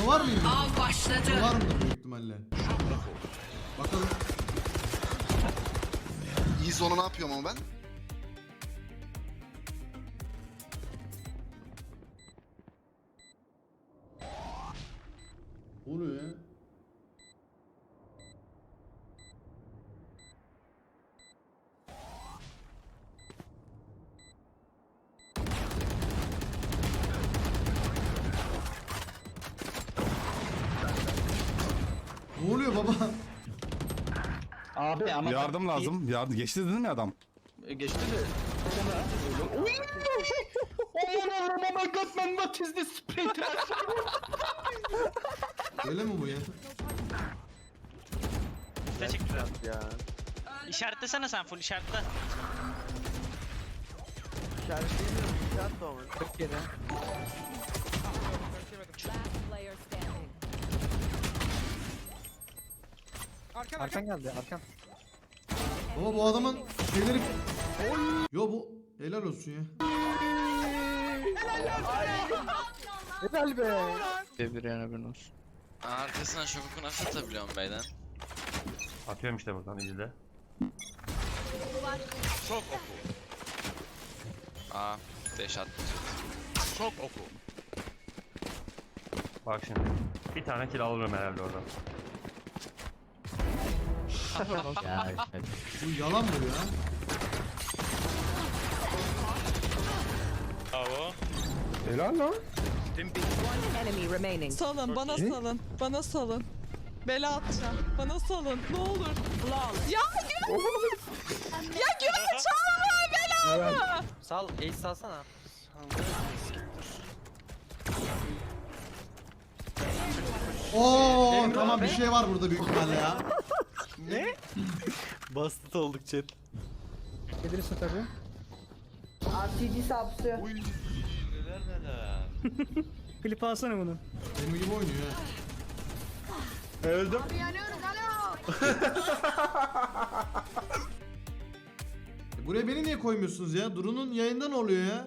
Ne var mı? Av başladı. Var mı büyük ihtimalle? Bakalım. İyi zona ne yapıyorum ama ben? Ne oluyor ya? Ne oluyor baba? Abi ama Yardım lazım. Yardım. Geçti dedin mi adam? E, Geçti de. Aman Allah'ım oh my god man what is this spray trash? Öyle mi bu ya? Teşekkürler. İşaretlesene sen full işaretle. Player Arkan geldi arkan. Baba bu adamın şeyleri... Yo bu... Helal olsun ya. Helal be. Devir yani haberin olsun. Arkasına şoku nasıl atabiliyorum beyden? Atıyorum işte buradan izle. Aa, deş attı. Bak şimdi. Bir tane kill alırım herhalde oradan. Bu yalan mı ya? Enemy remaining. Salın bana salın. Bana salın. Bela atacağım. Bana salın. Ne olur. Ya Güven. ya Güven çalma belamı. Sal, ace salsana. Oo tamam bir şey var burada büyük ihtimalle ya. Bastıt olduk chat. Gelirse tabii. RTG sapsı. Klip alsana bunu. Benim gibi oynuyor ya. Öldüm. E, Buraya beni niye koymuyorsunuz ya? Duru'nun yayında ne oluyor ya?